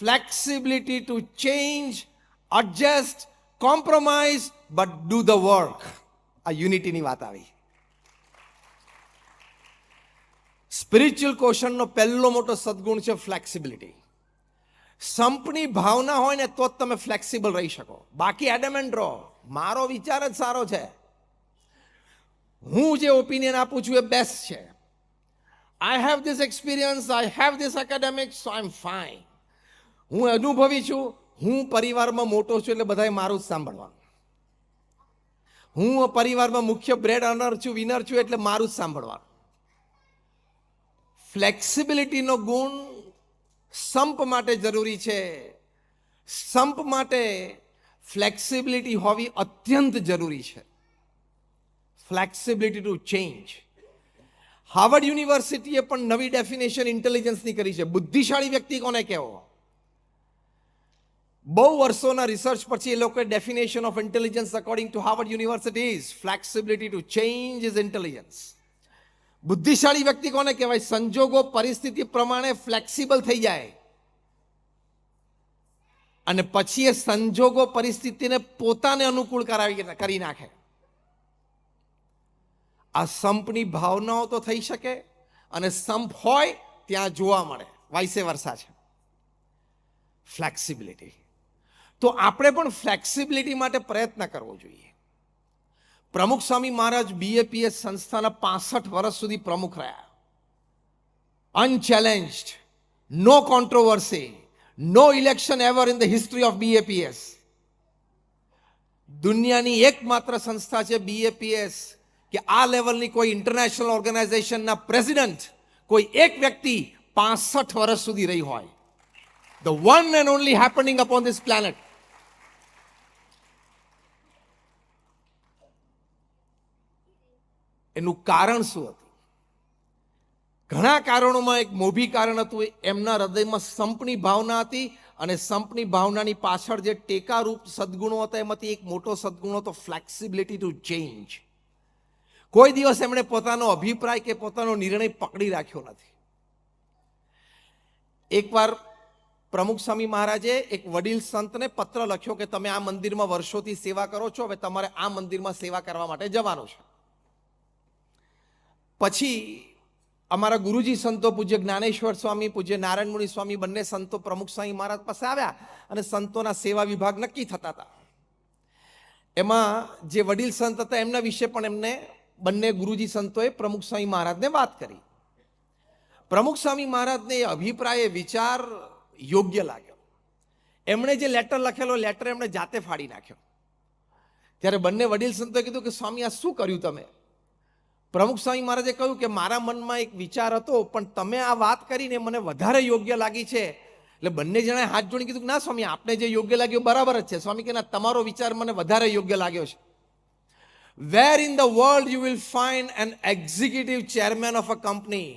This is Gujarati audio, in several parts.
flexibility to change, adjust, compromise, but do the work. આ યુનિટીની વાત આવી. સ્પિરિચ્યુઅલ ક્વેશ્ચનનો પહેલો મોટો સદગુણ છે ફ્લેક્સિબિલિટી સંપની ભાવના હોય ને તો જ તમે ફ્લેક્સિબલ રહી શકો. બાકી એડમેન્ટ રહો મારો વિચાર જ સારો છે. હું જે ઓપિનિયન આપું છું એ બેસ્ટ છે. I have this experience I have this academics I am fine હું અનુભવી છું, હું પરિવારમાં મોટો છું એટલે બધાએ મારું જ સાંભળવાનું. હું પરિવારમાં મુખ્ય બ્રેડ અર્નર છું વિનર છું એટલે મારું જ સાંભળવાનું. ફ્લેક્સિબિલિટીનો ગુણ સંપ માટે જરૂરી છે. સંપ માટે ફ્લેક્સિબિલિટી હોવી અત્યંત જરૂરી છે. ફ્લેક્સિબિલિટી ટુ ચેન્જ હાર્વર્ડ યુનિવર્સિટીએ પણ નવી ડેફિનેશન ઇન્ટેલિજન્સની કરી છે. બુદ્ધિશાળી વ્યક્તિ કોને કહેવો? બહુ વર્ષોના રિસર્ચ પછી એ લોકોએ definition of intelligence according to Harvard University flexibility to change is intelligence બુદ્ધિશાળી વ્યક્તિ કોને કહેવાય? સંજોગો, પરિસ્થિતિ પ્રમાણે ફ્લેક્સિબલ થઈ જાય. અને પછી એ સંજોગો, પરિસ્થિતિને પોતાને અનુકૂળ કરાવી કરી નાખે. આ સંપની ભાવનાઓ તો થઈ શકે અને સંપ હોય ત્યાં જોવા મળે. વાઇસે વર્ષા છે. ફ્લેક્સિબિલિટી તો આપણે પણ ફ્લેક્સિબિલિટી માટે પ્રયત્ન કરવો જોઈએ. પ્રમુખ સ્વામી મહારાજ બીએપીએસ સંસ્થાના પાસઠ વર્ષ સુધી પ્રમુખ રહ્યા. Unchallenged no controversy no election ever in the history of BAPS દુનિયાની એકમાત્ર સંસ્થા છે બીએપીએસ કે આ લેવલની કોઈ ઇન્ટરનેશનલ ઓર્ગેનાઇઝેશનના પ્રેસિડન્ટ કોઈ એક વ્યક્તિ પાસઠ વર્ષ સુધી રહી હોય. The one and only happening upon this planet એનું કારણ શું હતું? ઘણા કારણોમાં એક મોભી કારણ હતું એમના હૃદયમાં સંપની ભાવના હતી અને સંપની ભાવનાની પાછળ જે ટેકારૂપ સદગુણો હતા, એમાંથી એક મોટો સદગુણ હતો ફ્લેક્સિબિલિટી ટુ ચેન્જ કોઈ દિવસ એમણે પોતાનો અભિપ્રાય કે પોતાનો નિર્ણય પકડી રાખ્યો નથી. એકવાર પ્રમુખ સ્વામી મહારાજે એક વડીલ સંતને પત્ર લખ્યો કે તમે આ મંદિરમાં વર્ષોથી સેવા કરો છો, હવે તમારે આ મંદિરમાં સેવા કરવા માટે જવાનું છે. પછી અમારા ગુરુજી સંતો પૂજ્ય જ્ઞાનેશ્વર સ્વામી, પૂજ્ય નારાયણ મુનિ સ્વામી બંને સંતો પ્રમુખ સ્વામી મહારાજ પાસે આવ્યા અને સંતોના સેવા વિભાગ નક્કી થતા હતા. એમાં જે વડીલ સંત હતા એમના વિશે પણ એમને બંને ગુરુજી સંતોએ પ્રમુખ સ્વામી મહારાજને વાત કરી. પ્રમુખ સ્વામી મહારાજને એ અભિપ્રાય વિચાર યોગ્ય લાગ્યો. એમણે જે લેટર લખેલો લેટર એમણે જાતે ફાડી નાખ્યો. ત્યારે બંને વડીલ સંતોએ કીધું કે, સ્વામી, આ શું કર્યું તમે? પ્રમુખ સ્વામી મહારાજે કહ્યું કે મારા મનમાં એક વિચાર હતો, પણ તમે આ વાત કરીને મને વધારે યોગ્ય લાગી છે. એટલે બંને જણાએ હાથ જોડી કીધું કે ના સ્વામી, આપને જે યોગ્ય લાગ્યું બરાબર જ છે. સ્વામી કે ના, તમારો વિચાર મને વધારે યોગ્ય લાગ્યો છે. Where in the world you will find an executive chairman of a company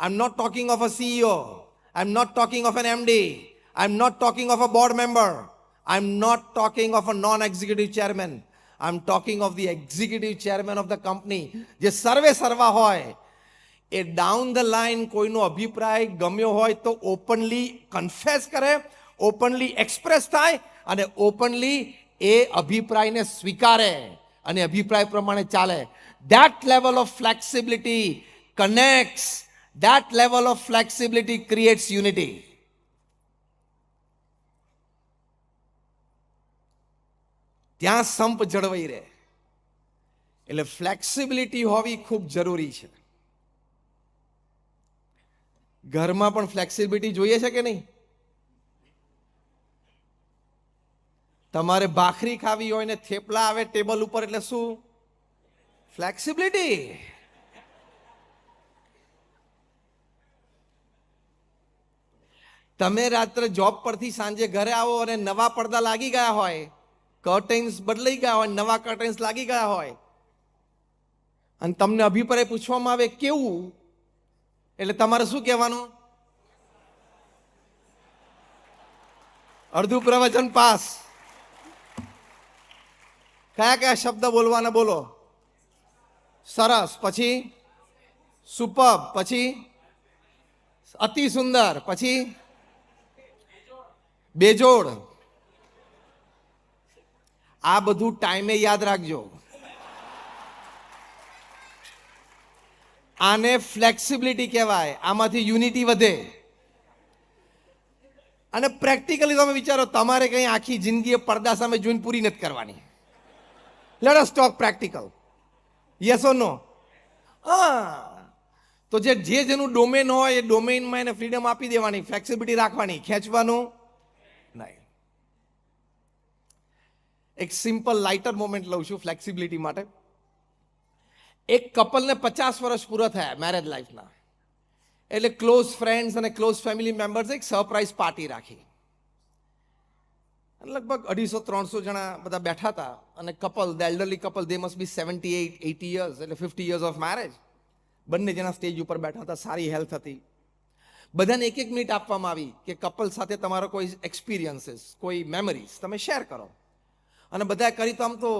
I am not talking of a CEO I am not talking of an MD I am not talking of a board member I am not talking of a non executive chairman I am talking of the executive chairman of the company જે સર્વે સર્વા હોય, એ ડાઉન ધ લાઈન કોઈનો અભિપ્રાય ગમ્યો હોય તો ઓપનલી કન્ફેસ કરે ઓપનલી એક્સપ્રેસ થાય અને ઓપનલી એ અભિપ્રાયને સ્વીકારે અને અભિપ્રાય પ્રમાણે ચાલે. That level of flexibility connects that level of flexibility creates unity ત્યાં સંપ જળવાઈ રહે. એટલે ફ્લેક્સિબિલિટી હોવી ખૂબ જરૂરી છે. ઘરમાં પણ ફ્લેક્સિબિલિટી જોઈએ છે કે નહીં? તમારે ભાખરી ખાવી હોય ને થેપલા આવે ટેબલ ઉપર એટલે શું? ફ્લેક્સિબિલિટી તમે રાત્રે જોબ પરથી સાંજે ઘરે આવો અને નવા પડદા લાગી ગયા હોય કર્ટેન્સ બદલાઈ ગયા હોય, નવા કર્ટેન્સ લાગી ગયા હોય. અને તમને અભિપ્રાય પૂછવામાં આવે કેવું? એટલે તમારે શું કહેવાનું? અડધું પ્રવચન પાસ. કયા કયા શબ્દ બોલવાના બોલો? સરસ. પછી સુપબ પછી અતિ સુંદર પછી બેજોડ. આ બધું ટાઈમે યાદ રાખજો. આને ફ્લેક્સિબિલિટી કહેવાય. આમાંથી યુનિટી વધે. અને પ્રેક્ટિકલી તમે વિચારો, તમારે કંઈ આખી જિંદગી પડદા સામે જોઈને પૂરી નથી કરવાની. Let us talk practical yes or no હા. તો જે જે જેનું ડોમેન હોય એ ડોમેનમાં એને ફ્રીડમ આપી દેવાની ફ્લેક્સિબિલિટી રાખવાની, ખેંચવાનું નહીં એક સિમ્પલ લાઇટર મોમેન્ટ લઉં છું ફ્લેક્સિબિલિટી માટે. એક કપલને પચાસ વર્ષ પૂરા થયા મેરેજ લાઈફના એટલે ક્લોઝ ફ્રેન્ડ્સ અને ક્લોઝ ફેમિલી મેમ્બર્સ એક સરપ્રાઇઝ પાર્ટી રાખી. લગભગ અઢીસો, ત્રણસો જણા બધા બેઠા હતા. અને couple the elderly couple they must be seventy eight eighty years એટલે ફિફ્ટી યર્સ ઓફ મેરેજ બંને જણા સ્ટેજ ઉપર બેઠા હતા, સારી હેલ્થ હતી. બધાને એક એક મિનિટ આપવામાં આવી કે કપલ સાથે તમારો કોઈ એક્સપિરિયન્સીસ કોઈ મેમરીઝ તમે શેર કરો. અને બધાએ કરી તો આમ તો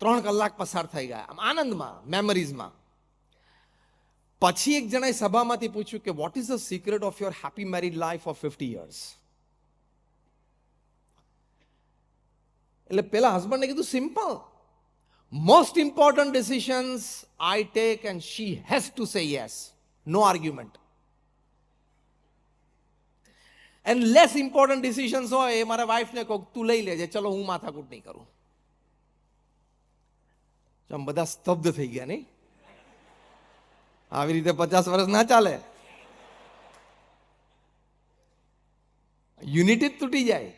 ત્રણ કલાક પસાર થઈ ગયા. આમ આનંદમાં મેમરીઝમાં પછી એક જણાએ સભામાંથી પૂછ્યું કે what is the secret of your happy married life of fifty years એટલે પેલા હસબન્ડને કીધું simple most important decisions I take and she has to say yes no argument and less important decisions હોય એ મારા વાઈફને કહું તું લઈ લેજે. ચલો, હું માથાકૂટ નહીં કરું. આમ બધા સ્તબ્ધ થઈ ગયા નહીં? આવી રીતે પચાસ વર્ષ ના ચાલે? યુનિટી જ તૂટી જાય.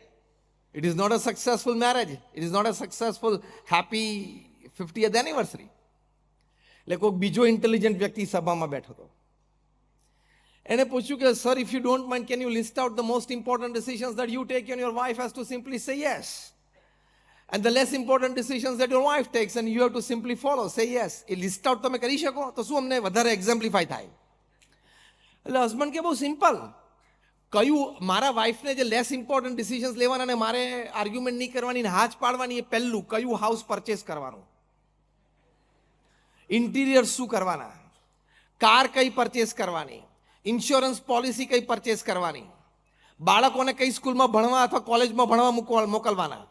It is not a successful marriage it is not a successful happy fiftieth anniversary એટલે કોઈક બીજો ઇન્ટેલિજન્ટ વ્યક્તિ સભામાં બેઠો હતો. એને પૂછ્યું કે sir if you don't mind can you list out the most important decisions that you take and your wife has to simply say yes and the less important decisions that your wife takes and you have to simply follow say yes A list out તમે કરી શકો, તો શું અમને વધારે એક્ઝામ્પ્લિફાય થાય? એટલે હસબન્ડ કે, બહુ સિમ્પલ કયું મારા વાઇફને જે લેસ ઇમ્પોર્ટન્ટ ડિસિશન્સ લેવાના અને મારે આર્ગ્યુમેન્ટ નહીં કરવાની ને હાથ પાડવાની એ પહેલું કયું હાઉસ પરચેસ કરવાનું? ઇન્ટિરિયર શું કરવાના? કાર કઈ પરચેસ કરવાની? ઇન્સ્યોરન્સ પોલિસી કઈ પરચેસ કરવાની? બાળકોને કઈ સ્કૂલમાં ભણવા અથવા કોલેજમાં ભણવા મૂકવા, મોકલવાના?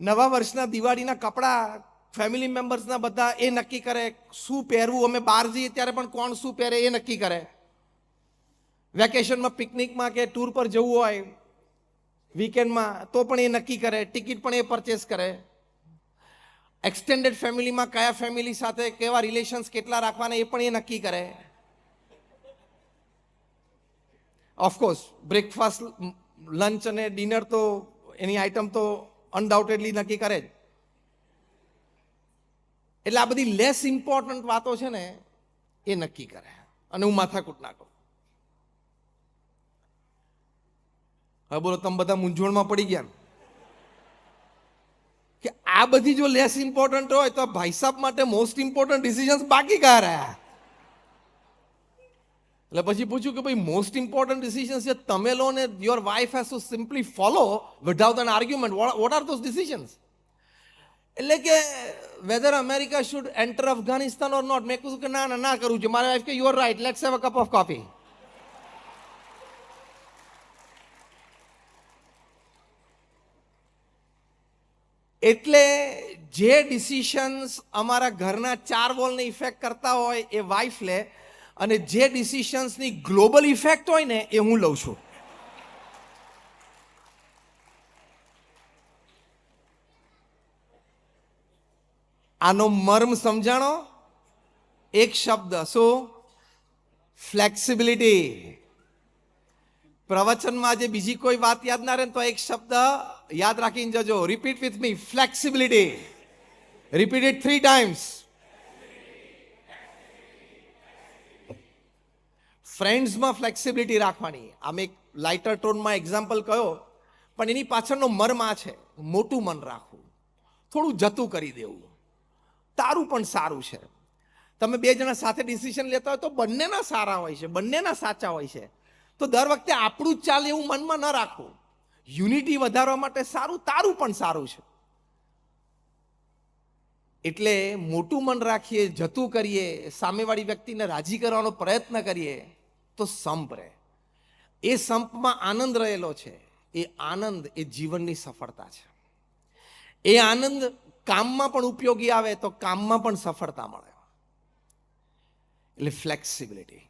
નવા વર્ષના દિવાળીના કપડાં ફેમિલી મેમ્બર્સના બધા એ નક્કી કરે શું પહેરવું? અમે બહાર જઈએ ત્યારે પણ કોણ શું પહેરે એ નક્કી કરે. વેકેશનમાં પિકનિકમાં કે ટૂર પર જવું હોય વીકેન્ડમાં તો પણ એ નક્કી કરે ટિકિટ પણ એ પરચેસ કરે. એક્સટેન્ડેડ ફેમિલીમાં કયા ફેમિલી સાથે કેવા રિલેશન્સ કેટલા રાખવાના એ પણ એ નક્કી કરે. ઓફકોર્સ બ્રેકફાસ્ટ લંચ અને ડિનર તો એની આઈટમ તો અનડાઉટેડલી નક્કી કરે જ. એટલે આ બધી લેસ ઇમ્પોર્ટન્ટ વાતો છે ને, એ નક્કી કરે. અને હું માથાકૂટ ના હવે બોલો, તમે બધા મૂંઝવણમાં પડી ગયા કે આ બધી જો લેસ ઇમ્પોર્ટન્ટ હોય તો ભાઈ સાહેબ માટે મોસ્ટ ઇમ્પોર્ટન્ટ ડિસિઝન્સ બાકી કયા રહ્યા? એટલે પછી પૂછ્યું કે ભાઈ મોસ્ટ ઇમ્પોર્ટન્ટ ડિસિઝન્સ જે તમે લો ને your wife has to simply follow without an argument what are those decisions એટલે કે whether America should enter Afghanistan or not મેં કહ્યું કે ના ના ના કરવું છે. મારી વાઇફ કે you right let's have a cup of coffee એટલે જે ડિસિશન્સ અમારા ઘરના ચાર વોલને ઇફેક્ટ કરતા હોય એ વાઈફ લે અને જે ડિસિશન્સની ગ્લોબલ ઇફેક્ટ હોય ને, એ હું લઉં છું. આનો મર્મ સમજાણો? એક શબ્દ. શું? ફ્લેક્સિબિલિટી પ્રવચનમાં આજે બીજી કોઈ વાત યાદ ના રહે તો એક શબ્દ યાદ રાખીને જજો. Repeat with me flexibility repeat three times ફ્રેન્ડ્સમાં flexibility રાખવાની. આમ એક લાઇટર ટોનમાં એક્ઝામ્પલ કયો, પણ એની પાછળનો મર્મ આ છે, મોટું મન રાખવું. થોડું જતું કરી દેવું. તારું પણ સારું છે. તમે બે જણા સાથે ડિસિઝન લેતા હોય તો બંનેના સારા હોય છે, બંનેના સાચા હોય છે. તો દર વખતે આપણું જ ચાલે એવું મનમાં ન રાખવું. યુનિટી વધારવા માટે સારું, તારું પણ સારું છે. એટલે મોટું મન રાખીએ, જતું કરીએ, સામેવાળી વ્યક્તિને રાજી કરવાનો પ્રયત્ન કરીએ તો સંપ રહે. એ સંપમાં આનંદ રહેલો છે. એ આનંદ એ જીવનની સફળતા છે. એ આનંદ કામમાં પણ ઉપયોગી આવે તો કામમાં પણ સફળતા મળે. એટલે ફ્લેક્સિબિલિટી